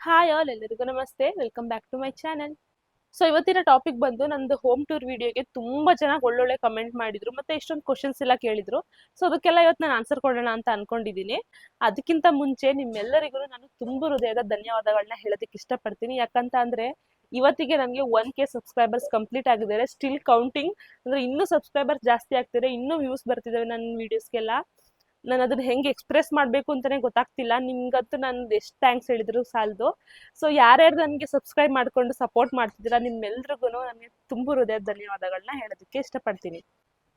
Hi all ಎಲ್ಲರಿಗೂ ನಮಸ್ತೆ. Welcome back to my channel so ಇವತ್ತಿನ ಟಾಪಿಕ್ ಬಂದು ನಂದು ಹೋಮ್ ಟೂರ್ ವಿಡಿಯೋಗೆ ತುಂಬಾ ಜನ ಒಳ್ಳೊಳ್ಳೆ ಕಮೆಂಟ್ ಮಾಡಿದ್ರು, ಮತ್ತೆ ಎಷ್ಟೊಂದು ಕ್ವಶನ್ಸ್ ಎಲ್ಲ ಕೇಳಿದ್ರು. ಸೊ ಅದಕ್ಕೆಲ್ಲ ಇವತ್ತು ನಾನು ಆನ್ಸರ್ ಕೊಡೋಣ ಅಂತ ಅನ್ಕೊಂಡಿದ್ದೀನಿ. ಅದಕ್ಕಿಂತ ಮುಂಚೆ ನಿಮ್ಮೆಲ್ಲರಿಗೂ ನಾನು ತುಂಬ ಹೃದಯದ ಧನ್ಯವಾದಗಳನ್ನ ಹೇಳೋದಕ್ಕೆ ಇಷ್ಟಪಡ್ತೀನಿ. ಯಾಕಂತ ಅಂದ್ರೆ, ಇವತ್ತಿಗೆ ನನಗೆ ಒನ್ ಕೆ ಸಬ್ಸ್ಕ್ರೈಬರ್ಸ್ ಕಂಪ್ಲೀಟ್ ಆಗಿದ್ದಾರೆ. ಸ್ಟಿಲ್ ಕೌಂಟಿಂಗ್ ಅಂದ್ರೆ ಇನ್ನೂ ಸಬ್ಸ್ಕ್ರೈಬರ್ಸ್ ಜಾಸ್ತಿ ಆಗ್ತಿದೆ, ಇನ್ನೂ ವ್ಯೂಸ್ ಬರ್ತಿದ್ದಾವೆ ನನ್ನ ವಿಡಿಯೋಸ್ಗೆಲ್ಲ ನಾನು ಅದನ್ನ ಹೆಂಗೆ ಎಕ್ಸ್ಪ್ರೆಸ್ ಮಾಡಬೇಕು ಅಂತಾನೆ ಗೊತ್ತಾಗ್ತಿಲ್ಲ. ನಿಮ್ಗಂತೂ ನಾನು ಎಷ್ಟು ಥ್ಯಾಂಕ್ಸ್ ಹೇಳಿದ್ರು ಸಾಲದು. ಸೊ ಯಾರ್ಯಾರು ನನಗೆ ಸಬ್ಸ್ಕ್ರೈಬ್ ಮಾಡ್ಕೊಂಡು ಸಪೋರ್ಟ್ ಮಾಡ್ತಿದ್ದೀರಾ ನಿಮ್ಮೆಲ್ರಿಗೂ ನನಗೆ ತುಂಬ ಹೃದಯದ ಧನ್ಯವಾದಗಳನ್ನ ಹೇಳೋದಕ್ಕೆ ಇಷ್ಟಪಡ್ತೀನಿ.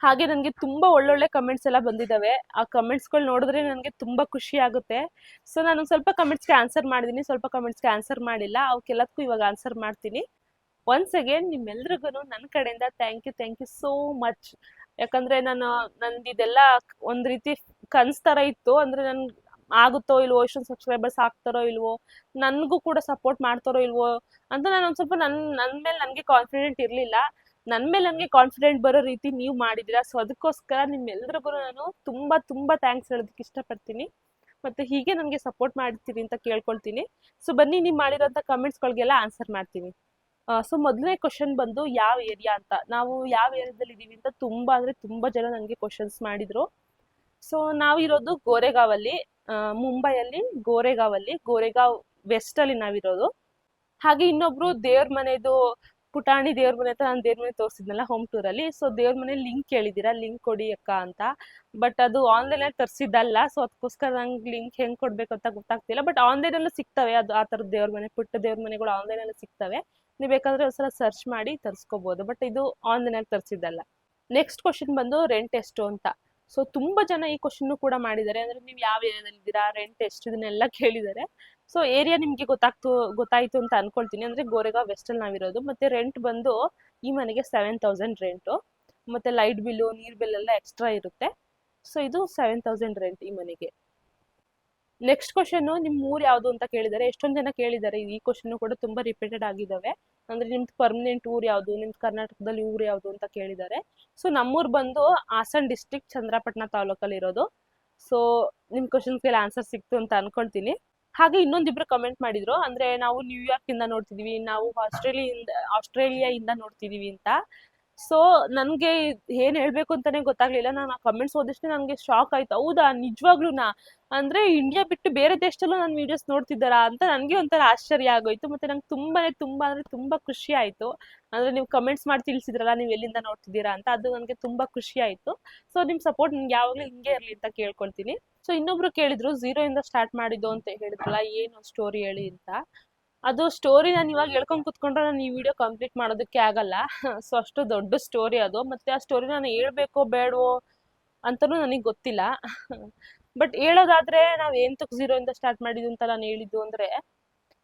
ಹಾಗೆ ನನಗೆ ತುಂಬಾ ಒಳ್ಳೊಳ್ಳೆ ಕಮೆಂಟ್ಸ್ ಎಲ್ಲ ಬಂದಿದ್ದಾವೆ ಆ ಕಮೆಂಟ್ಸ್ಗಳು ನೋಡಿದ್ರೆ ನನಗೆ ತುಂಬಾ ಖುಷಿ ಆಗುತ್ತೆ. ಸೊ ನಾನು ಸ್ವಲ್ಪ ಸ್ವಲ್ಪ ಕಮೆಂಟ್ಸ್ಗೆ ಆನ್ಸರ್ ಮಾಡಿದ್ದೀನಿ ಸ್ವಲ್ಪ ಕಮೆಂಟ್ಸ್ಗೆ ಆನ್ಸರ್ ಮಾಡಿಲ್ಲ. ಅವಕ್ಕೆಲ್ಲದಕ್ಕೂ ಇವಾಗ ಆನ್ಸರ್ ಮಾಡ್ತೀನಿ. ಒನ್ಸ್ ಅಗೇನ್ ನಿಮ್ಮೆಲ್ರಿಗೂ ನನ್ನ ಕಡೆಯಿಂದ thank you thank you so much ಯಾಕಂದ್ರೆ ನಾನು ನಂದು ಇದೆಲ್ಲ ಒಂದ್ ರೀತಿ ಕನ್ಸ್ ತರ ಇತ್ತು. ಅಂದ್ರೆ ನನ್ ಆಗುತ್ತೋ ಇಲ್ವೋ ಇಷ್ಟೊಂದು ಸಬ್ಸ್ಕ್ರೈಬರ್ಸ್ ಆಗ್ತಾರೋ ಇಲ್ವೋ, ನನ್ಗೂ ಕೂಡ ಸಪೋರ್ಟ್ ಮಾಡ್ತಾರೋ ಇಲ್ವೋ ಅಂತ ನಾನು ಒಂದ್ ಸ್ವಲ್ಪ ನನ್ ನನ್ ಮೇಲೆ ನನ್ಗೆ ಕಾನ್ಫಿಡೆಂಟ್ ಇರ್ಲಿಲ್ಲ. ನನ್ ಮೇಲೆ ನನ್ಗೆ ಕಾನ್ಫಿಡೆಂಟ್ ಬರೋ ರೀತಿ ನೀವು ಮಾಡಿದಿರಾ ಸೊ ಅದಕ್ಕೋಸ್ಕರ ನಿಮ್ಮೆಲ್ರಿಗೂ ನಾನು ತುಂಬಾ ತುಂಬಾ ಥ್ಯಾಂಕ್ಸ್ ಹೇಳೋದಕ್ಕೆ ಇಷ್ಟಪಡ್ತೀನಿ. ಮತ್ತೆ ಹೀಗೆ ನನಗೆ ಸಪೋರ್ಟ್ ಮಾಡ್ತೀರಿ ಅಂತ ಕೇಳ್ಕೊಳ್ತೀನಿ. ಸೊ ಬನ್ನಿ ನೀವು ಮಾಡಿರೋಂಥ ಕಮೆಂಟ್ಸ್ಗಳಿಗೆಲ್ಲ ಆನ್ಸರ್ ಮಾಡ್ತೀನಿ. ಸೊ ಮೊದಲನೇ ಕ್ವಶನ್ ಬಂದು ಯಾವ ಏರಿಯಾ ಅಂತ? ನಾವು ಯಾವ ಏರಿಯಾದಲ್ಲಿ ಇದ್ದೀವಿ ಅಂತ ತುಂಬಾ, ಅಂದ್ರೆ ತುಂಬಾ ಜನ ನನಗೆ ಕ್ವಶನ್ಸ್ ಮಾಡಿದ್ರು. ಸೊ ನಾವಿರೋದು ಗೋರೆಗಾವಲ್ಲಿ ಮುಂಬೈಯಲ್ಲಿ ಗೋರೆಗಾವಲ್ಲಿ, ಗೋರೆಗಾವ್ ವೆಸ್ಟ್ ಅಲ್ಲಿ ನಾವಿರೋದು ಹಾಗೆ ಇನ್ನೊಬ್ರು ದೇವ್ರ ಮನೆದು, ಪುಟಾಣಿ ದೇವ್ರ ಮನೆ ಹತ್ರ ನಾನು ದೇವ್ರ ಮನೆ ತೋರಿಸಿದ್ನಲ್ಲ ಹೋಮ್ ಟೂರ್ ಅಲ್ಲಿ. ಸೊ ದೇವ್ರ ಮನೆ ಲಿಂಕ್ ಕೇಳಿದ್ದೀರಾ ಲಿಂಕ್ ಕೊಡಿ ಅಕ್ಕ ಅಂತ. ಬಟ್ ಅದು ಆನ್ಲೈನ್ ಅಲ್ಲಿ ತರಿಸಿದ್ದಲ್ಲ ಸೊ ಅದಕ್ಕೋಸ್ಕರ ನಂಗೆ ಲಿಂಕ್ ಹೆಂಗ್ ಕೊಡ್ಬೇಕು ಅಂತ ಗೊತ್ತಾಗ್ತಿಲ್ಲ. ಬಟ್ ಆನ್ಲೈನ್ ಅಲ್ಲೂ ಸಿಗ್ತವೆ, ಅದು ಆ ಥರದ ದೇವ್ರ ಮನೆ, ಪುಟ್ಟ ದೇವ್ರ ಮನೆಗಳು ಆನ್ಲೈನ್ ಅಲ್ಲಿ ಸಿಗ್ತವೆ. ನೀವು ಬೇಕಾದ್ರೆ ಒಂದ್ಸಲ ಸರ್ಚ್ ಮಾಡಿ ತರಿಸ್ಕೋಬಹುದು ಬಟ್ ಇದು ಆನ್ಲೈನ್ ಅಲ್ಲಿ ತರಿಸಿದ್ದಲ್ಲ. ನೆಕ್ಸ್ಟ್ ಕ್ವಶನ್ ಬಂದು ರೆಂಟ್ ಎಷ್ಟು ಅಂತ. ಸೊ ತುಂಬಾ ಜನ ಈ ಕ್ವಶನ್ ಕೂಡ ಮಾಡಿದ್ದಾರೆ. ಅಂದ್ರೆ ನೀವು ಯಾವ ಏರಿಯಾದಲ್ಲಿ ಇದ್ದೀರಾ ರೆಂಟ್ ಎಷ್ಟು? ಇದನ್ನೆಲ್ಲ ಕೇಳಿದ್ದಾರೆ. ಸೊ ಏರಿಯಾ ನಿಮ್ಗೆ ಗೊತ್ತಾಗ್ತು, ಗೊತ್ತಾಯ್ತು ಅಂತ ಅನ್ಕೊಳ್ತೀನಿ. ಅಂದ್ರೆ ಗೋರೆಗಾವ್ ವೆಸ್ಟ್ ಅಲ್ಲಿ ನಾವಿರೋದು. ಮತ್ತೆ ರೆಂಟ್ ಬಂದು ಈ ಮನೆಗೆ ಸೆವೆನ್ ತೌಸಂಡ್ ರೆಂಟು ಮತ್ತೆ ಲೈಟ್ ಬಿಲ್ಲು ನೀರ್ ಬಿಲ್ ಎಲ್ಲ ಎಕ್ಸ್ಟ್ರಾ ಇರುತ್ತೆ. ಸೊ ಇದು ಸೆವೆನ್ ತೌಸಂಡ್ ರೆಂಟ್ ಈ ಮನೆಗೆ. ನೆಕ್ಸ್ಟ್ ಕ್ವಶನ್ ನಿಮ್ ಊರ್ ಯಾವ್ದು ಅಂತ ಕೇಳಿದ್ದಾರೆ ಎಷ್ಟೊಂದ್ ಜನ ಕೇಳಿದ್ದಾರೆ ಈ ಕ್ವಶನ್ ಕೂಡ ತುಂಬಾ ರಿಪೀಟೆಡ್ ಆಗಿದಾವೆ. ಅಂದ್ರೆ ನಿಮ್ದು ಪರ್ಮನೆಂಟ್ ಊರ್ ಯಾವ್ದು, ನಿಮ್ದು ಕರ್ನಾಟಕದಲ್ಲಿ ಊರ್ ಯಾವ್ದು ಅಂತ ಕೇಳಿದ್ದಾರೆ ಸೊ ನಮ್ಮೂರ್ ಬಂದು ಹಾಸನ್ ಡಿಸ್ಟ್ರಿಕ್ಟ್ ಚಂದ್ರಪಟ್ಟಣ ತಾಲೂಕಲ್ಲಿ ಇರೋದು. ಸೊ ನಿಮ್ ಕ್ವಶನ್ಸ್ಗೆಲ್ಲ ಆನ್ಸರ್ ಸಿಕ್ತು ಅಂತ ಅನ್ಕೊಳ್ತೀನಿ. ಹಾಗೆ ಇನ್ನೊಂದಿಬ್ರು ಕಮೆಂಟ್ ಮಾಡಿದ್ರು. ಅಂದ್ರೆ ನಾವು ನ್ಯೂಯಾರ್ಕ್ ಇಂದ ನೋಡ್ತಿದೀವಿ, ನಾವು ಆಸ್ಟ್ರೇಲಿಯಿಂದ ಆಸ್ಟ್ರೇಲಿಯಾ ಇಂದ ನೋಡ್ತಿದೀವಿ ಅಂತ. ಸೊ ನನಗೆ ಏನ್ ಹೇಳ್ಬೇಕು ಅಂತಾನೆ ಗೊತ್ತಾಗ್ಲಿಲ್ಲ. ನಾನು ಆ ಕಮೆಂಟ್ಸ್ ಓದಿಷ್ಟು ನನ್ಗೆ ಶಾಕ್ ಆಯ್ತು. ಹೌದಾ? ನಿಜವಾಗ್ಲೂನಾ? ಅಂದ್ರೆ ಇಂಡಿಯಾ ಬಿಟ್ಟು ಬೇರೆ ದೇಶದಲ್ಲೂ ನನ್ನ ವಿಡಿಯೋಸ್ ನೋಡ್ತಿದ್ದಾರಾ ಅಂತ ನನಗೆ ಒಂಥರ ಆಶ್ಚರ್ಯ ಆಗೋಯ್ತು. ಮತ್ತೆ ನಂಗೆ ತುಂಬಾನೇ ತುಂಬಾ ಅಂದ್ರೆ ತುಂಬಾ ಖುಷಿ ಆಯ್ತು. ಅಂದ್ರೆ ನೀವು ಕಮೆಂಟ್ಸ್ ಮಾಡಿ ತಿಳಿಸಿದ್ರಲ್ಲ, ನೀವು ಎಲ್ಲಿಂದ ನೋಡ್ತಿದ್ದೀರಾ ಅಂತ ಅದು ನನಗೆ ತುಂಬಾ ಖುಷಿ ಆಯ್ತು. ಸೊ ನಿಮ್ ಸಪೋರ್ಟ್ ನಿಮ್ಗೆ ಯಾವಾಗ್ಲೂ ಹಿಂಗೆ ಇರ್ಲಿ ಅಂತ ಕೇಳ್ಕೊಳ್ತೀನಿ. ಸೊ ಇನ್ನೊಬ್ರು ಕೇಳಿದ್ರು ಝೀರೋಯಿಂದ ಇಂದ ಸ್ಟಾರ್ಟ್ ಮಾಡಿದ್ದು ಅಂತ ಹೇಳಿದ್ರಲ್ಲ, ಏನು ಸ್ಟೋರಿ ಹೇಳಿ ಅಂತ. ಅದು ಸ್ಟೋರಿ ನಾನು ಇವಾಗ ಹೇಳ್ಕೊಂಡು ಕುತ್ಕೊಂಡ್ರೆ ನಾನು ಈ ವಿಡಿಯೋ ಕಂಪ್ಲೀಟ್ ಮಾಡೋದಕ್ಕೆ ಆಗಲ್ಲ. ಸೊ ಅಷ್ಟು ದೊಡ್ಡ ಸ್ಟೋರಿ ಅದು. ಮತ್ತೆ ಆ ಸ್ಟೋರಿ ನಾನು ಹೇಳ್ಬೇಕೋ ಬೇಡವೋ ಅಂತನೂ ನನಗೆ ಗೊತ್ತಿಲ್ಲ. ಬಟ್ ಹೇಳೋದಾದ್ರೆ ನಾವ್ ಝೀರೋ ಇಂದ ಸ್ಟಾರ್ಟ್ ಮಾಡಿದ್ದು ಅಂತ ನಾನು ಹೇಳಿದ್ದು ಅಂದ್ರೆ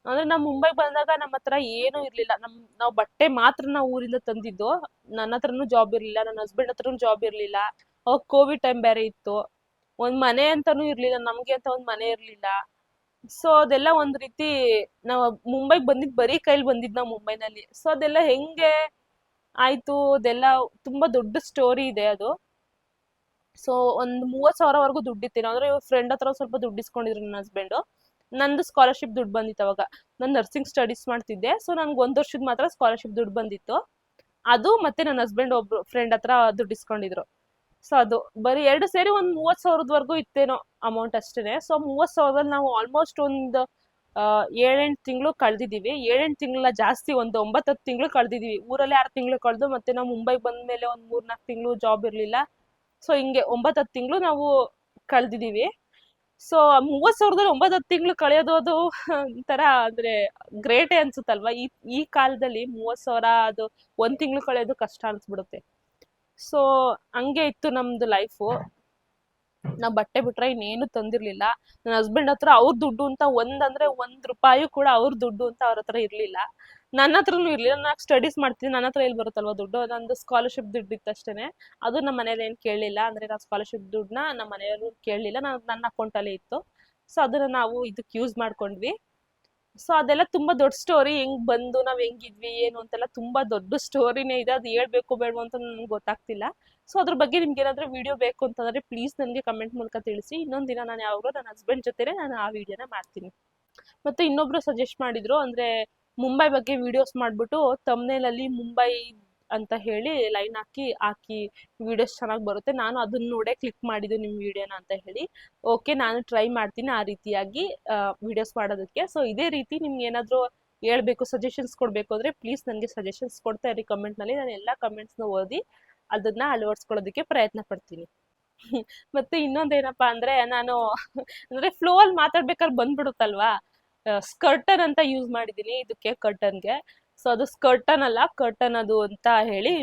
ಅಂದ್ರೆ ನಾವು ಮುಂಬೈಗೆ ಬಂದಾಗ ನಮ್ಮ ಹತ್ರ ಏನೂ ಇರ್ಲಿಲ್ಲ. ನಮ್, ನಾವು ಬಟ್ಟೆ ಮಾತ್ರ ನಾವು ಊರಿಂದ ತಂದಿದ್ದು. ನನ್ನ ಹತ್ರನು ಜಾಬ್ ಇರಲಿಲ್ಲ. ನನ್ನ ಹಸ್ಬೆಂಡ್ ಹತ್ರನೂ ಜಾಬ್ ಇರ್ಲಿಲ್ಲ. ಅವಾಗ ಕೋವಿಡ್ ಟೈಮ್ ಬೇರೆ ಇತ್ತು. ಒಂದ್ ಮನೆ ಅಂತಾನೂ ಇರ್ಲಿಲ್ಲ. ನಮ್ಗೆ ಅಂತ ಒಂದ್ ಮನೆ ಇರ್ಲಿಲ್ಲ. ಸೊ ಅದೆಲ್ಲ ಒಂದ್ ರೀತಿ ನಾವ್ ಮುಂಬೈಗೆ ಬಂದಿದ್ ಬರೀ ಕೈಲಿ ಬಂದಿದ್ ನಾವು ಮುಂಬೈನಲ್ಲಿ. ಸೊ ಅದೆಲ್ಲ ಹೆಂಗೆ ಆಯ್ತು? ಅದೆಲ್ಲ ತುಂಬಾ ದೊಡ್ಡ ಸ್ಟೋರಿ ಇದೆ ಅದು. ಸೊ ಒಂದ್ ಮೂವತ್ ಸಾವಿರವರೆಗೂ ದುಡ್ಡಿತ್ತು ಅಂದ್ರೆ ಫ್ರೆಂಡ್ ಹತ್ರ ಸ್ವಲ್ಪ ದುಡ್ಡು ಇಸ್ಕೊಂಡಿದ್ರು ನನ್ನ ಹಸ್ಬೆಂಡ್ ನಂದು ಸ್ಕಾಲರ್ಶಿಪ್ ದುಡ್ಡು ಬಂದಿತ್ತು ಅವಾಗ. ನಾನು ನರ್ಸಿಂಗ್ ಸ್ಟಡೀಸ್ ಮಾಡ್ತಿದ್ದೆ. ಸೊ ನನ್ಗೆ ಒಂದ್ ವರ್ಷದ ಮಾತ್ರ ಸ್ಕಾಲರ್ಶಿಪ್ ದುಡ್ಡು ಬಂದಿತ್ತು. ಅದು ಮತ್ತೆ ನನ್ನ ಹಸ್ಬೆಂಡ್ ಒಬ್ರು ಫ್ರೆಂಡ್ ಹತ್ರ ದುಡ್ಡು ಇಸ್ಕೊಂಡಿದ್ರು. ಸೊ ಅದು ಬರೀ ಎರಡು ಸೇರಿ ಒಂದ್ ಮೂವತ್ ಸಾವಿರದವರೆಗೂ ಇತ್ತೇನೋ ಅಮೌಂಟ್ ಅಷ್ಟೇನೆ. ಸೊ ಮೂವತ್ ಸಾವಿರದಲ್ಲಿ ನಾವು ಆಲ್ಮೋಸ್ಟ್ ಒಂದು ಏಳೆಂಟು ತಿಂಗಳು ಕಳ್ದಿದೀವಿ. ಏಳೆಂಟು ತಿಂಗಳ ಜಾಸ್ತಿ ಒಂದು ಒಂಬತ್ತು ಹತ್ತು ತಿಂಗಳು ಕಳ್ದಿದೀವಿ. ಊರಲ್ಲಿ ಆರು ತಿಂಗಳು ಕಳೆದು ಮತ್ತೆ ನಾವು ಮುಂಬೈಗೆ ಬಂದ ಮೇಲೆ ಒಂದ್ ಮೂರ್ನಾಲ್ಕು ತಿಂಗಳು ಜಾಬ್ ಇರ್ಲಿಲ್ಲ. ಸೊ ಹಿಂಗೆ ಒಂಬತ್ತು ತಿಂಗಳು ನಾವು ಕಳ್ದಿದೀವಿ. ಸೊ ಮೂವತ್ ಸಾವಿರದಲ್ಲಿ ಒಂಬತ್ತು ಹತ್ತು ತಿಂಗಳು ಕಳೆಯೋದು ಅದು ಒಂಥರ ಅಂದ್ರೆ ಗ್ರೇಟೇ ಅನ್ಸುತ್ತಲ್ವಾ? ಈ ಈ ಕಾಲದಲ್ಲಿ ಮೂವತ್ ಸಾವಿರ ಅದು ಒಂದ್ ತಿಂಗಳು ಕಳೆಯೋದು ಕಷ್ಟ ಅನ್ಸ್ಬಿಡುತ್ತೆ. ಸೊ ಹಂಗೆ ಇತ್ತು ನಮ್ದು ಲೈಫು ನಾವ್ ಬಟ್ಟೆ ಬಿಟ್ರೆ ಇನ್ನೇನು ತಂದಿರ್ಲಿಲ್ಲ. ನನ್ನ ಹಸ್ಬೆಂಡ್ ಹತ್ರ ಅವ್ರ ದುಡ್ಡು ಅಂತ ಒಂದ್ ಅಂದ್ರೆ ಒಂದ್ ರೂಪಾಯಿ ಕೂಡ ಅವ್ರ ದುಡ್ಡು ಅಂತ ಅವ್ರ ಹತ್ರ ಇರ್ಲಿಲ್ಲ. ನನ್ನ ಹತ್ರನು ಇರ್ಲಿಲ್ಲ. ನಾನು ಸ್ಟಡೀಸ್ ಮಾಡ್ತೀನಿ. ನನ್ನ ಹತ್ರ ಎಲ್ಲಿ ಬರುತ್ತಲ್ವಾ ದುಡ್ಡು? ನಂದು ಸ್ಕಾಲರ್ಶಿಪ್ ದುಡ್ಡು ಇತ್ತಷ್ಟೇ ಅದು ನಮ್ಮ ಮನೇಲಿ ಏನ್ ಕೇಳಲಿಲ್ಲ ಅಂದ್ರೆ ನಾನು ಸ್ಕಾಲರ್ಶಿಪ್ ದುಡ್ಡನ್ನ ನಮ್ಮ ಮನೆಯವರು ಕೇಳಲಿಲ್ಲ. ನಾನು ನನ್ನ ಅಕೌಂಟ್ ಅಲ್ಲೇ ಇತ್ತು. ಸೊ ಅದನ್ನ ನಾವು ಇದಕ್ಕೆ ಯೂಸ್ ಮಾಡ್ಕೊಂಡ್ವಿ. ಸೊ ಅದೆಲ್ಲ ತುಂಬಾ ದೊಡ್ಡ ಸ್ಟೋರಿ ಹೆಂಗ್ ಬಂದು ನಾವ್ ಹೆಂಗಿದ್ವಿ, ಏನು ಅಂತೆಲ್ಲ ತುಂಬಾ ದೊಡ್ಡ ಸ್ಟೋರಿನೇ ಇದೆ. ಅದು ಹೇಳ್ಬೇಕು ಬೇಡವೋ ಅಂತ ನನ್ಗೆ ಗೊತ್ತಾಗ್ತಿಲ್ಲ. ಸೊ ಅದ್ರ ಬಗ್ಗೆ ನಿಮ್ಗೆ ಏನಾದ್ರೂ ವಿಡಿಯೋ ಬೇಕು ಅಂತಂದ್ರೆ ಪ್ಲೀಸ್ ನನಗೆ ಕಮೆಂಟ್ ಮೂಲಕ ತಿಳಿಸಿ. ಇನ್ನೊಂದ್ ದಿನ ನಾನು ಯಾವಾಗಲೂ ನನ್ನ ಹಸ್ಬೆಂಡ್ ಜೊತೆನೆ ನಾನು ಆ ವಿಡಿಯೋನ ಮಾಡ್ತೀನಿ. ಮತ್ತೆ ಇನ್ನೊಬ್ರು ಸಜೆಸ್ಟ್ ಮಾಡಿದ್ರು ಅಂದ್ರೆ ಮುಂಬೈ ಬಗ್ಗೆ ವಿಡಿಯೋಸ್ ಮಾಡ್ಬಿಟ್ಟು ತಮ್ನೇಲಲ್ಲಿ ಮುಂಬೈ ಅಂತ ಹೇಳಿ ಲೈನ್ ಹಾಕಿ ಹಾಕಿ ವಿಡಿಯೋಸ್ ಚೆನ್ನಾಗಿ ಬರುತ್ತೆ. ನಾನು ಅದನ್ನ ನೋಡೇ ಕ್ಲಿಕ್ ಮಾಡಿದ್ದು ನಿಮ್ಮ ವಿಡಿಯೋನ ಅಂತ ಹೇಳಿ. ಓಕೆ ನಾನು ಟ್ರೈ ಮಾಡ್ತೀನಿ ಆ ರೀತಿಯಾಗಿ ವಿಡಿಯೋಸ್ ಮಾಡೋದಕ್ಕೆ. ಸೊ ಇದೇ ರೀತಿ ನಿಮ್ಗೆ ಏನಾದರೂ ಹೇಳ್ಬೇಕು ಸಜೆಷನ್ಸ್ ಕೊಡಬೇಕು ಅಂದರೆ ಪ್ಲೀಸ್ ನನಗೆ ಸಜೆಷನ್ಸ್ ಕೊಡ್ತಾ ಇರಿ ಕಮೆಂಟ್ನಲ್ಲಿ ನಾನು ಎಲ್ಲ ಕಮೆಂಟ್ಸ್ನ ಓದಿ ಅದನ್ನ ಅಳವಡಿಸ್ಕೊಳ್ಳೋದಕ್ಕೆ ಪ್ರಯತ್ನ ಪಡ್ತೀನಿ. ಮತ್ತೆ ಇನ್ನೊಂದೇನಪ್ಪ ಅಂದ್ರೆ ನಾನು, ಅಂದ್ರೆ ಫ್ಲೋ ಅಲ್ಲಿ ಮಾತಾಡ್ಬೇಕಾದ್ರೆ ಬಂದ್ಬಿಡುತ್ತಲ್ವಾ? ಸ್ಕರ್ಟನ್ ಅಂತ ಯೂಸ್ ಮಾಡಿದ್ದೀನಿ, ಇದಕ್ಕೆ ಕರ್ಟನ್ಗೆ ಸೊ ಅದು ಸ್ಕರ್ಟನ್ ಅಲ್ಲ, ಕರ್ಟನ್ ಅದು ಅಂತ ಹೇಳಿ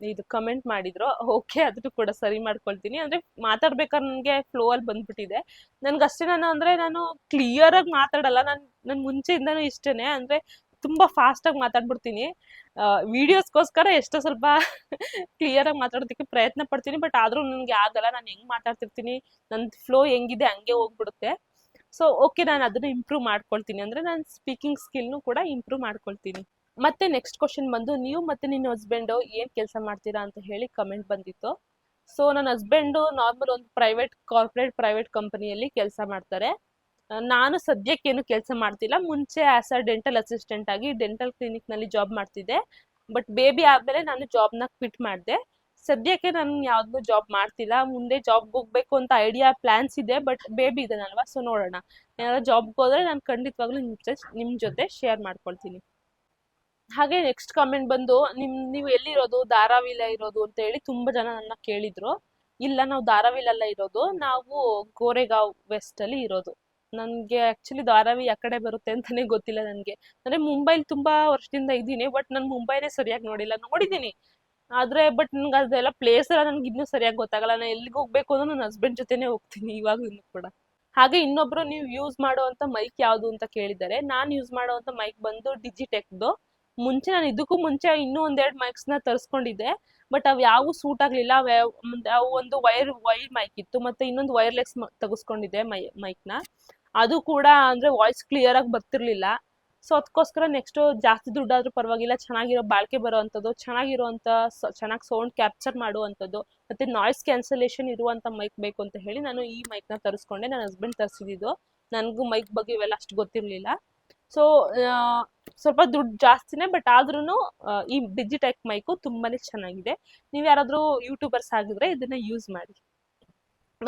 ಇದು ಕಮೆಂಟ್ ಮಾಡಿದ್ರು. ಓಕೆ ಅದನ್ನು ಕೂಡ ಸರಿ ಮಾಡ್ಕೊಳ್ತೀನಿ. ಅಂದ್ರೆ ಮಾತಾಡ್ಬೇಕಾದ್ರೆ ನನಗೆ ಫ್ಲೋ ಅಲ್ಲಿ ಬಂದ್ಬಿಟ್ಟಿದೆ. ನನ್ಗೆ ಅಷ್ಟೇ ನಾನು ಅಂದ್ರೆ ನಾನು ಕ್ಲಿಯರ್ ಆಗಿ ಮಾತಾಡಲ್ಲ. ನಾನು, ನನ್ ಮುಂಚೆಯಿಂದನೂ ಇಷ್ಟೇನೆ. ಅಂದ್ರೆ ತುಂಬಾ ಫಾಸ್ಟ್ ಆಗಿ ಮಾತಾಡ್ಬಿಡ್ತೀನಿ. ವಿಡಿಯೋಸ್ಗೋಸ್ಕರ ಎಷ್ಟೋ ಸ್ವಲ್ಪ ಕ್ಲಿಯರ್ ಆಗಿ ಮಾತಾಡೋದಕ್ಕೆ ಪ್ರಯತ್ನ ಪಡ್ತೀನಿ. ಬಟ್ ಆದ್ರೂ ನನಗೆ ಆಗಲ್ಲ. ನಾನು ಹೆಂಗ್ ಮಾತಾಡ್ತಿರ್ತೀನಿ? ನನ್ನ ಫ್ಲೋ ಹೆಂಗಿದೆ? ಹಂಗೆ ಹೋಗ್ಬಿಡುತ್ತೆ. ಸೊ ಓಕೆ ನಾನು ಅದನ್ನ ಇಂಪ್ರೂವ್ ಮಾಡ್ಕೊಳ್ತೀನಿ. ಅಂದ್ರೆ ನಾನು ಸ್ಪೀಕಿಂಗ್ ಸ್ಕಿಲ್ನು ಕೂಡ ಇಂಪ್ರೂವ್ ಮಾಡ್ಕೊಳ್ತೀನಿ. ಮತ್ತೆ ನೆಕ್ಸ್ಟ್ ಕ್ವಶನ್ ಬಂದು, ನೀವು ಮತ್ತೆ ನಿನ್ನ ಹಸ್ಬೆಂಡು ಏನು ಕೆಲಸ ಮಾಡ್ತೀರಾ ಅಂತ ಹೇಳಿ ಕಮೆಂಟ್ ಬಂದಿತ್ತು. ಸೊ ನನ್ನ ಹಸ್ಬೆಂಡು ನಾರ್ಮಲ್ ಒಂದು ಪ್ರೈವೇಟ್ ಕಾರ್ಪೊರೇಟ್ ಪ್ರೈವೇಟ್ ಕಂಪನಿಯಲ್ಲಿ ಕೆಲಸ ಮಾಡ್ತಾರೆ. ನಾನು ಸದ್ಯಕ್ಕೇನು ಕೆಲಸ ಮಾಡ್ತಿಲ್ಲ. ಮುಂಚೆ ಆಸ್ ಅ ಡೆಂಟಲ್ ಅಸಿಸ್ಟೆಂಟ್ ಆಗಿ ಡೆಂಟಲ್ ಕ್ಲಿನಿಕ್ನಲ್ಲಿ ಜಾಬ್ ಮಾಡ್ತಿದ್ದೆ. ಬಟ್ ಬೇಬಿ ಆದಮೇಲೆ ನಾನು ಜಾಬ್ನ ಕ್ವಿಟ್ ಮಾಡಿದೆ. ಸದ್ಯಕ್ಕೆ ನಾನು ಯಾವ್ದು ಜಾಬ್ ಮಾಡ್ತಿಲ್ಲ. ಮುಂದೆ ಜಾಬ್ ಹೋಗ್ಬೇಕು ಅಂತ ಐಡಿಯಾ ಪ್ಲಾನ್ಸ್ ಇದೆ ಬಟ್ ಬೇಬಿ ಇದನ್ನಲ್ವಾ ಸೊ ನೋಡೋಣ. ಏನಾದ್ರು ಜಾಬ್ಗೆ ಹೋದ್ರೆ ನಾನು ಖಂಡಿತವಾಗ್ಲೂ ನಿಮ್ ಜೊತೆ ನಿಮ್ ಜೊತೆ ಶೇರ್ ಮಾಡ್ಕೊಳ್ತೀನಿ. ಹಾಗೆ ನೆಕ್ಸ್ಟ್ ಕಾಮೆಂಟ್ ಬಂದು, ನಿಮ್, ನೀವು ಎಲ್ಲಿರೋದು? ಧಾರಾವಿಲ ಇರೋದು ಅಂತ ಹೇಳಿ ತುಂಬಾ ಜನ ನನ್ನ ಕೇಳಿದ್ರು. ಇಲ್ಲ, ನಾವು ಧಾರಾವಿಲಲ್ಲ ಇರೋದು. ನಾವು ಗೋರೆಗಾವ್ ವೆಸ್ಟ್ ಅಲ್ಲಿ ಇರೋದು. ನನ್ಗೆ ಆಕ್ಚುಲಿ ಧಾರಾವಿ ಆ ಕಡೆ ಬರುತ್ತೆ ಅಂತಾನೆ ಗೊತ್ತಿಲ್ಲ ನನ್ಗೆ. ಅಂದ್ರೆ ಮುಂಬೈಲಿ ತುಂಬಾ ವರ್ಷದಿಂದ ಇದ್ದೀನಿ ಬಟ್ ನಾನು ಮುಂಬೈನೇ ಸರಿಯಾಗಿ ನೋಡಿಲ್ಲ. ನೋಡಿದ್ದೀನಿ ಆದ್ರೆ ಬಟ್ ನನ್ಗೆ ಅದೆಲ್ಲ ಪ್ಲೇಸ್ ಎಲ್ಲ ನನ್ಗೆ ಇನ್ನೂ ಸರಿಯಾಗಿ ಗೊತ್ತಾಗಲ್ಲ. ನಾನು ಎಲ್ಲಿಗೆ ಹೋಗ್ಬೇಕು ಅಂದ್ರೆ ನನ್ನ ಹಸ್ಬೆಂಡ್ ಜೊತೆನೆ ಹೋಗ್ತೀನಿ ಇವಾಗ ಇನ್ನು ಕೂಡ. ಹಾಗೆ ಇನ್ನೊಬ್ರು ನೀವು ಯೂಸ್ ಮಾಡುವಂತ ಮೈಕ್ ಯಾವುದು ಅಂತ ಕೇಳಿದ್ದಾರೆ ನಾನು ಯೂಸ್ ಮಾಡುವಂತ ಮೈಕ್ ಬಂದು ಡಿಜಿಟೆಕ್ದು ಮುಂಚೆ ನಾನು ಇದಕ್ಕೂ ಮುಂಚೆ ಇನ್ನೂ ಒಂದೆರಡು ಮೈಕ್ಸ್ನ ತರಿಸ್ಕೊಂಡಿದ್ದೆ. ಬಟ್ ಅವ್ ಯಾವು ಸೂಟ್ ಆಗ್ಲಿಲ್ಲ. ಅವ್ ಒಂದು ವೈರ್ ವೈರ್ ಮೈಕ್ ಇತ್ತು. ಮತ್ತೆ ಇನ್ನೊಂದು ವೈರ್ಲೆಸ್ ತೆಗೆಸ್ಕೊಂಡಿದ್ದೆ ಮೈಕ್ನ. ಅದು ಕೂಡ ಅಂದ್ರೆ ವಾಯ್ಸ್ ಕ್ಲಿಯರ್ ಆಗಿ ಬರ್ತಿರ್ಲಿಲ್ಲ. ಸೊ ಅದಕ್ಕೋಸ್ಕರ ನೆಕ್ಸ್ಟ್ ಜಾಸ್ತಿ ದುಡ್ಡಾದ್ರೂ ಪರವಾಗಿಲ್ಲ, ಚೆನ್ನಾಗಿರೋ ಬಾಳಿಕೆ ಬರುವಂಥದ್ದು ಚೆನ್ನಾಗಿರುವಂತ ಚೆನ್ನಾಗಿ ಸೌಂಡ್ ಕ್ಯಾಪ್ಚರ್ ಮಾಡುವಂಥದ್ದು, ಮತ್ತೆ ನಾಯ್ಸ್ ಕ್ಯಾನ್ಸಲೇಷನ್ ಇರುವಂತ ಮೈಕ್ ಬೇಕು ಅಂತ ಹೇಳಿ ನಾನು ಈ ಮೈಕ್ನ ತರಿಸ್ಕೊಂಡೆ. ನನ್ನ ಹಸ್ಬೆಂಡ್ ತರಿಸಿದ್ದು. ನನಗೂ ಮೈಕ್ ಬಗ್ಗೆ ಇವೆಲ್ಲ ಅಷ್ಟು ಗೊತ್ತಿರ್ಲಿಲ್ಲ. ಸೊ ಸ್ವಲ್ಪ ದುಡ್ಡು ಜಾಸ್ತಿನೇ ಬಟ್ ಆದ್ರೂ ಈ ಡಿಜಿಟೆಕ್ ಮೈಕು ತುಂಬಾನೇ ಚೆನ್ನಾಗಿದೆ. ನೀವು ಯಾರಾದ್ರೂ ಯೂಟ್ಯೂಬರ್ಸ್ ಆಗಿದ್ರೆ ಇದನ್ನ ಯೂಸ್ ಮಾಡಿ.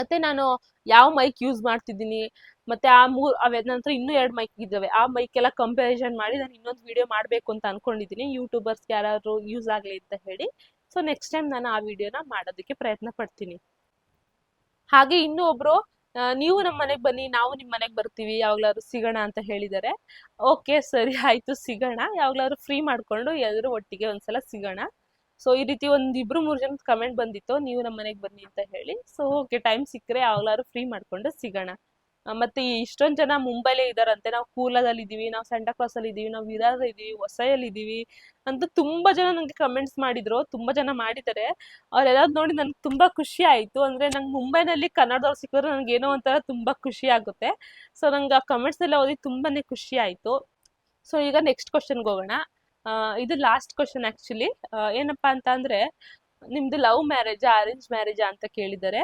ಮತ್ತೆ ನಾನು ಯಾವ ಮೈಕ್ ಯೂಸ್ ಮಾಡ್ತಿದ್ದೀನಿ, ಮತ್ತೆ ಆ ಮೂರ್ ಅವೆ ನಂತರ ಇನ್ನೂ ಎರಡು ಮೈಕ್ ಇದ್ದಾವೆ. ಆ ಮೈಕ್ ಎಲ್ಲ ಕಂಪ್ಯಾರಿಸನ್ ಮಾಡಿ ನಾನು ಇನ್ನೊಂದು ವಿಡಿಯೋ ಮಾಡಬೇಕು ಅಂತ ಅನ್ಕೊಂಡಿದ್ದೀನಿ ಯೂಟ್ಯೂಬರ್ಸ್ ಯಾರಾದ್ರು ಯೂಸ್ ಆಗಲಿ ಅಂತ ಹೇಳಿ. ಸೊ ನೆಕ್ಸ್ಟ್ ಟೈಮ್ ನಾನು ಆ ವಿಡಿಯೋನ ಮಾಡೋದಕ್ಕೆ ಪ್ರಯತ್ನ ಪಡ್ತೀನಿ. ಹಾಗೆ ಇನ್ನೂ ಒಬ್ರು ನೀವು ನಮ್ಮ ಮನೆಗೆ ಬನ್ನಿ, ನಾವು ನಿಮ್ಮ ಮನೆಗೆ ಬರ್ತೀವಿ, ಯಾವಾಗ್ಲಾದ್ರು ಸಿಗೋಣ ಅಂತ ಹೇಳಿದ್ದಾರೆ. ಓಕೆ ಸರಿ, ಆಯ್ತು, ಸಿಗೋಣ. ಯಾವಾಗ್ಲಾದ್ರು ಫ್ರೀ ಮಾಡ್ಕೊಂಡು ಎಲ್ಲರೂ ಒಟ್ಟಿಗೆ ಒಂದ್ಸಲ ಸಿಗೋಣ. ಸೊ ಈ ರೀತಿ ಒಂದ್ ಇಬ್ರು ಮೂರು ಜನ ಕಮೆಂಟ್ ಬಂದಿತ್ತು. ನೀವು ನಮ್ಮ ಮನೆಗೆ ಬನ್ನಿ ಅಂತ ಹೇಳಿ. ಸೊ ಓಕೆ ಟೈಮ್ ಸಿಕ್ಕರೆ ಯಾವಾಗ್ಲಾದ್ರು ಫ್ರೀ ಮಾಡ್ಕೊಂಡು ಸಿಗೋಣ. ಮತ್ತೆ ಇಷ್ಟೊಂದ್ ಜನ ಮುಂಬೈಲೇ ಇದಾರಂತೆ ನಾವು ಕೂಲಾದಲ್ಲಿ ಇದ್ದೀವಿ ನಾವು ಸೆಂಟಾ ಕ್ಲಾಸ್ ಅಲ್ಲಿ ಇದೀವಿ ನಾವು ವಿರಾರ್ ಇದೀವಿ ಹೊಸಯಲ್ಲಿ ಇದೀವಿ ಅಂತ ತುಂಬಾ ಜನ ನಂಗೆ ಕಮೆಂಟ್ಸ್ ಮಾಡಿದ್ರು. ತುಂಬಾ ಜನ ಮಾಡಿದ್ದಾರೆ. ಅವ್ರೆಲ್ಲ ನೋಡಿ ನನ್ಗೆ ತುಂಬಾ ಖುಷಿ ಆಯ್ತು. ಅಂದ್ರೆ ನಂಗೆ ಮುಂಬೈನಲ್ಲಿ ಕನ್ನಡದವ್ರು ಸಿಕ್ಕಿದ್ರೆ ನಂಗೆ ಏನೋ ಒಂಥರ ತುಂಬಾ ಖುಷಿ ಆಗುತ್ತೆ. ಸೊ ನಂಗೆ ಆ ಕಮೆಂಟ್ಸ್ ಎಲ್ಲ ಓದಿ ತುಂಬಾನೇ ಖುಷಿ ಆಯ್ತು. ಸೊ ಈಗ ನೆಕ್ಸ್ಟ್ ಕ್ವಶನ್ಗೆ ಹೋಗೋಣ. ಇದು ಲಾಸ್ಟ್ ಕ್ವಶನ್ ಆಕ್ಚುಲಿ ಏನಪ್ಪಾ ಅಂತ ಅಂದ್ರೆ ನಿಮ್ದು ಲವ್ ಮ್ಯಾರೇಜ್ ಅರೇಂಜ್ ಮ್ಯಾರೇಜ್ ಅಂತ ಕೇಳಿದ್ದಾರೆ.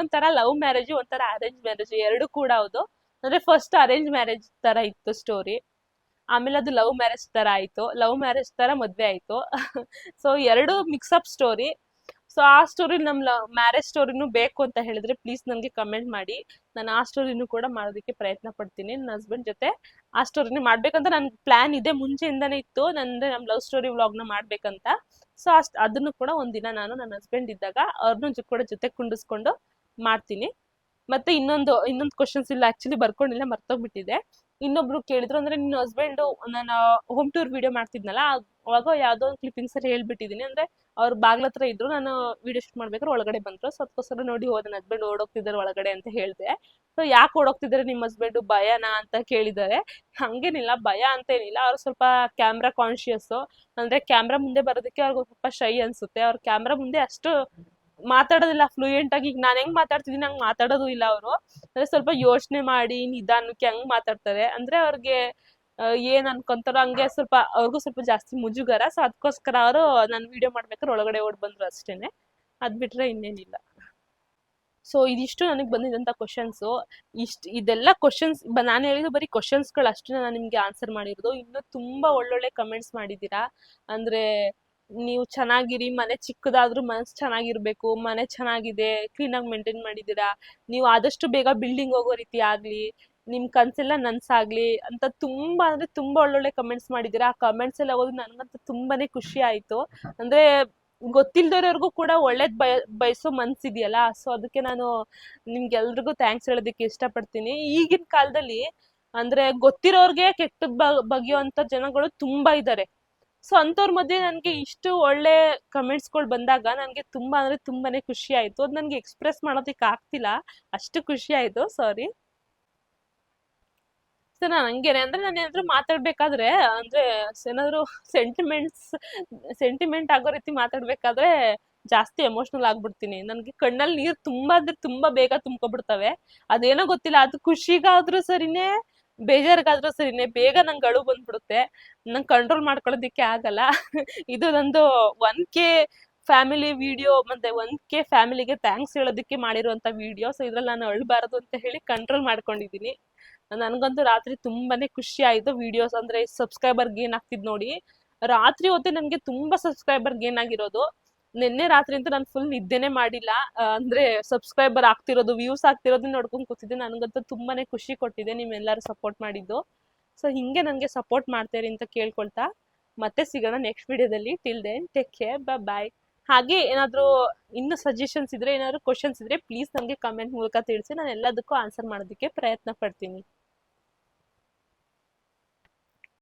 ಒಂಥರ ಲವ್ ಮ್ಯಾರೇಜ್ ಒಂಥರ ಅರೇಂಜ್ ಮ್ಯಾರೇಜ್ ಎರಡು ಕೂಡ ಹೌದು. ಅಂದ್ರೆ ಫಸ್ಟ್ ಅರೇಂಜ್ ಮ್ಯಾರೇಜ್ ತರ ಇತ್ತು ಸ್ಟೋರಿ ಆಮೇಲೆ ಅದು ಲವ್ ಮ್ಯಾರೇಜ್ ತರ ಆಯ್ತು. ಲವ್ ಮ್ಯಾರೇಜ್ ತರ ಮದ್ವೆ ಆಯ್ತು. ಸೊ ಎರಡು ಮಿಕ್ಸ್ ಅಪ್ ಸ್ಟೋರಿ ಸೊ ಆ ಸ್ಟೋರಿ ನಮ್ ಮ್ಯಾರೇಜ್ ಸ್ಟೋರಿನೂ ಬೇಕು ಅಂತ ಹೇಳಿದ್ರೆ ಪ್ಲೀಸ್ ನನಗೆ ಕಮೆಂಟ್ ಮಾಡಿ. ನಾನು ಆ ಸ್ಟೋರಿನೂ ಕೂಡ ಮಾಡೋದಕ್ಕೆ ಪ್ರಯತ್ನ ಪಡ್ತೀನಿ. ನನ್ನ ಹಸ್ಬೆಂಡ್ ಜೊತೆ ಆ ಸ್ಟೋರಿನ ಮಾಡ್ಬೇಕಂತ ನನ್ ಪ್ಲಾನ್ ಇದೆ ಮುಂಚೆಯಿಂದಾನೇ ಇತ್ತು. ನಂದು ನಮ್ ಲವ್ ಸ್ಟೋರಿ ವ್ಲಾಗ್ನ ಮಾಡ್ಬೇಕಂತ. ಸೊ ಅಷ್ಟ್ ಅದನ್ನು ಕೂಡ ಒಂದಿನ ನಾನು ನನ್ನ ಹಸ್ಬೆಂಡ್ ಇದ್ದಾಗ ಅವ್ರನ್ನೂ ಕೂಡ ಜೊತೆ ಕುಂಡಿಸ್ಕೊಂಡು ಮಾಡ್ತೀನಿ. ಮತ್ತೆ ಇನ್ನೊಂದು ಇನ್ನೊಂದು ಕ್ವಶನ್ಸ್ ಇಲ್ಲ ಆಕ್ಚುಲಿ ಬರ್ಕೊಂಡಿಲ್ಲ, ಮರ್ತೋಗ್ಬಿಟ್ಟಿದೆ. ಇನ್ನೊಬ್ರು ಕೇಳಿದ್ರು ಅಂದ್ರೆ ನಿನ್ನ ಹಸ್ಬೆಂಡ್ ನಾನು ಹೋಮ್ ಟೂರ್ ವಿಡಿಯೋ ಮಾಡ್ತಿದ್ನಲ್ಲ, ಅವಾಗ ಯಾವ್ದೋ ಒಂದು ಕ್ಲಿಪ್ಪಿಂಗ್ಸ್ ಅಲ್ಲಿ ಹೇಳ್ಬಿಟ್ಟಿದೀನಿ. ಅಂದ್ರೆ ಅವ್ರ ಬಾಗ್ಲ ಹತ್ರ ಇದ್ರು, ನಾನು ವಿಡಿಯೋ ಶೂಟ್ ಮಾಡ್ಬೇಕಾದ್ರೆ ಒಳಗಡೆ ಬಂದ್ರು. ಸೊ ಅದಕ್ಕೋಸ್ಕರ ನೋಡಿ ಹೋದ ನನ್ನ ಹಸ್ಬೆಂಡ್ ಓಡೋಗ್ತಿದ್ದಾರೆ ಒಳಗಡೆ ಅಂತ ಹೇಳ್ದೆ. ಸೊ ಯಾಕೆ ಓಡೋಗ್ತಿದ್ದಾರೆ ನಿಮ್ಮ ಹಸ್ಬೆಂಡ್ ಭಯನಾ ಅಂತ ಕೇಳಿದ್ದಾರೆ. ಹಂಗೇನಿಲ್ಲ, ಭಯ ಅಂತ ಏನಿಲ್ಲ ಅವ್ರು ಸ್ವಲ್ಪ ಕ್ಯಾಮ್ರಾ ಕಾನ್ಶಿಯಸ್ ಅಂದ್ರೆ ಕ್ಯಾಮ್ರಾ ಮುಂದೆ ಬರೋದಕ್ಕೆ ಅವ್ರಿಗೆ ಸ್ವಲ್ಪ ಶೈ ಅನ್ಸುತ್ತೆ. ಅವ್ರ ಕ್ಯಾಮ್ರಾ ಮುಂದೆ ಅಷ್ಟು ಮಾತಾಡೋದಿಲ್ಲ ಫ್ಲೂಯೆಂಟ್ ಆಗಿ. ಈಗ ನಾನು ಹೆಂಗ್ ಮಾತಾಡ್ತಿದ್ದೀನಿ ಹಂಗ್ ಮಾತಾಡೋದು ಇಲ್ಲ ಅವರು. ಅಂದ್ರೆ ಸ್ವಲ್ಪ ಯೋಚನೆ ಮಾಡಿ, ನಿಧಾನಕ್ಕೆ ಹೆಂಗ್ ಮಾತಾಡ್ತಾರೆ. ಅಂದ್ರೆ ಅವ್ರಿಗೆ ಏನ್ ಅನ್ಕೊಂತಾರೋ ಹಂಗೆ ಸ್ವಲ್ಪ, ಅವ್ರಿಗೂ ಸ್ವಲ್ಪ ಜಾಸ್ತಿ ಮುಜುಗರ. ಸೊ ಅದಕ್ಕೋಸ್ಕರ ಅವರು ನಾನು ವಿಡಿಯೋ ಮಾಡ್ಬೇಕಾದ್ರೆ ಒಳಗಡೆ ಓಡ್ ಬಂದ್ರು ಅಷ್ಟೇನೆ. ಅದ್ ಬಿಟ್ರೆ ಇನ್ನೇನಿಲ್ಲ. ಸೊ ಇದಿಷ್ಟು ನನಗೆ ಬಂದಿದಂತ ಕ್ವಶನ್ಸು ಇಷ್ಟು, ಇದೆಲ್ಲ ಕ್ವಶನ್ಸ್ ನಾನು ಹೇಳಿದ್ದು ಬರೀ ಕ್ವಶನ್ಸ್ಗಳು ಅಷ್ಟೇ ನಾನು ನಿಮಗೆ ಆನ್ಸರ್ ಮಾಡಿರೋದು. ಇನ್ನು ತುಂಬಾ ಒಳ್ಳೊಳ್ಳೆ ಕಮೆಂಟ್ಸ್ ಮಾಡಿದ್ದೀರಾ. ಅಂದ್ರೆ, ನೀವು ಚೆನ್ನಾಗಿರಿ, ಮನೆ ಚಿಕ್ಕದಾದ್ರೂ ಮನಸ್ಸು ಚೆನ್ನಾಗಿರ್ಬೇಕು, ಮನೆ ಚೆನ್ನಾಗಿದೆ ಕ್ಲೀನಾಗಿ ಮೇಂಟೈನ್ ಮಾಡಿದ್ದೀರಾ. ನೀವು ಆದಷ್ಟು ಬೇಗ ಬಿಲ್ಡಿಂಗ್ ಹೋಗೋ ರೀತಿ ಆಗಲಿ ನಿಮ್ಮ ಕನ್ಸೆಲ್ಲ ನನ್ಸಾಗ್ಲಿ ಅಂತ ತುಂಬಾ ಅಂದ್ರೆ ತುಂಬಾ ಒಳ್ಳೊಳ್ಳೆ ಕಮೆಂಟ್ಸ್ ಮಾಡಿದ್ದೀರಾ? ಆ ಕಮೆಂಟ್ಸ್ ಎಲ್ಲ ಓದಿ ನನಗಂತೂ ತುಂಬಾನೇ ಖುಷಿ ಆಯ್ತು. ಅಂದ್ರೆ ಗೊತ್ತಿಲ್ದವ್ರಿಗೂ ಕೂಡ ಒಳ್ಳೇದ್ ಬಯ, ಬಯಸೋ ಮನ್ಸಿದೆಯಲ್ಲ? ಸೊ ಅದಕ್ಕೆ ನಾನು ನಿಮ್ಗೆಲ್ರಿಗೂ ಥ್ಯಾಂಕ್ಸ್ ಹೇಳೋದಕ್ಕೆ ಇಷ್ಟಪಡ್ತೀನಿ. ಈಗಿನ ಕಾಲದಲ್ಲಿ ಅಂದ್ರೆ ಗೊತ್ತಿರೋರ್ಗೆ ಕೆಟ್ಟದ್ ಬಗೆಯುವಂತ ಜನಗಳು ತುಂಬಾ ಇದ್ದಾರೆ ಸೊ ಅಂಥವ್ರ ಮಧ್ಯೆ ನನಗೆ ಇಷ್ಟು ಒಳ್ಳೆ ಕಮೆಂಟ್ಸ್ಗಳು ಬಂದಾಗ ನನಗೆ ತುಂಬಾ ಅಂದ್ರೆ ತುಂಬಾನೇ ಖುಷಿ ಆಯಿತು. ಅದು ನನಗೆ ಎಕ್ಸ್ಪ್ರೆಸ್ ಮಾಡೋದಕ್ಕೆ ಆಗ್ತಿಲ್ಲ ಅಷ್ಟು ಖುಷಿ ಆಯಿತು. ಸಾರಿ ಸೊ ನಂಗೇನೆ. ಅಂದ್ರೆ ನಾನು ಏನಾದ್ರು ಮಾತಾಡ್ಬೇಕಾದ್ರೆ, ಅಂದ್ರೆ ಏನಾದ್ರು ಸೆಂಟಿಮೆಂಟ್ಸ್ ಸೆಂಟಿಮೆಂಟ್ ಆಗೋ ರೀತಿ ಮಾತಾಡ್ಬೇಕಾದ್ರೆ ಜಾಸ್ತಿ ಎಮೋಷನಲ್ ಆಗ್ಬಿಡ್ತೀನಿ. ನನಗೆ ಕಣ್ಣಲ್ಲಿ ನೀರು ತುಂಬಾ ಅಂದ್ರೆ ತುಂಬಾ ಬೇಗ ತುಂಬ್ಕೊಬಿಡ್ತವೆ. ಅದೇನೋ ಗೊತ್ತಿಲ್ಲ, ಅದು ಖುಷಿಗಾದ್ರೂ ಸರಿನೇ, ಬೇಜಾರಿಗಾದ್ರೂ ಸರಿನೇ, ಬೇಗ ನಂಗೆ ಅಳು ಬಂದ್ಬಿಡುತ್ತೆ. ನಂಗೆ ಕಂಟ್ರೋಲ್ ಮಾಡ್ಕೊಳ್ಳೋದಿಕ್ಕೆ ಆಗಲ್ಲ. ಇದು ನಂದು ಒನ್ ಕೆ ಫ್ಯಾಮಿಲಿ ವಿಡಿಯೋ ಮತ್ತೆ ಒನ್ ಕೆ ಫ್ಯಾಮಿಲಿಗೆ ಥ್ಯಾಂಕ್ಸ್ ಹೇಳೋದಕ್ಕೆ ಮಾಡಿರುವಂತ ವಿಡಿಯೋ ಸೊ ಇದ್ರಲ್ಲಿ ನಾನು ಅಳ್ಬಾರದು ಅಂತ ಹೇಳಿ ಕಂಟ್ರೋಲ್ ಮಾಡ್ಕೊಂಡಿದ್ದೀನಿ. ನನಗಂತೂ ರಾತ್ರಿ ತುಂಬಾನೇ ಖುಷಿ ಆಯಿತು ವಿಡಿಯೋಸ್ ಅಂದ್ರೆ ಸಬ್ಸ್ಕ್ರೈಬರ್ ಗೇನ್ ಆಗ್ತಿದ್ ನೋಡಿ. ರಾತ್ರಿ ಹೊತ್ತೆ ನನಗೆ ತುಂಬಾ ಸಬ್ಸ್ಕ್ರೈಬರ್ ಗೇನ್ ಆಗಿರೋದು. ನಿನ್ನೆ ರಾತ್ರಿ ಅಂತೂ ನಾನು ಫುಲ್ ನಿದ್ದೆನೆ ಮಾಡಿಲ್ಲ. ಅಂದ್ರೆ ಸಬ್ಸ್ಕ್ರೈಬರ್ ಆಗ್ತಿರೋದು ವ್ಯೂಸ್ ಆಗ್ತಿರೋದು ನೋಡ್ಕೊಂಡು ಕೂತಿದ್ದೆ. ನನಗಂತೂ ತುಂಬಾನೇ ಖುಷಿ ಕೊಟ್ಟಿದೆ ನಿಮ್ಮೆಲ್ಲರೂ ಸಪೋರ್ಟ್ ಮಾಡಿದ್ದು. ಸೊ ಹಿಂಗೆ ನನಗೆ ಸಪೋರ್ಟ್ ಮಾಡ್ತೀರಿ ಅಂತ ಕೇಳ್ಕೊಳ್ತಾ. ಮತ್ತೆ ಸಿಗೋಣ ನೆಕ್ಸ್ಟ್ ವಿಡಿಯೋದಲ್ಲಿ till then take care bye ಹಾಗೆ ಏನಾದರೂ ಇನ್ನು ಸಜೆಷನ್ಸ್ ಇದ್ರೆ, ಏನಾದರೂ ಕ್ವಶನ್ಸ್ ಇದ್ರೆ ಪ್ಲೀಸ್ ನನಗೆ ಕಮೆಂಟ್ ಮೂಲಕ ತಿಳಿಸಿ. ನಾನು ಎಲ್ಲದಕ್ಕೂ ಆನ್ಸರ್ ಮಾಡೋದಕ್ಕೆ ಪ್ರಯತ್ನ ಪಡ್ತೀನಿ.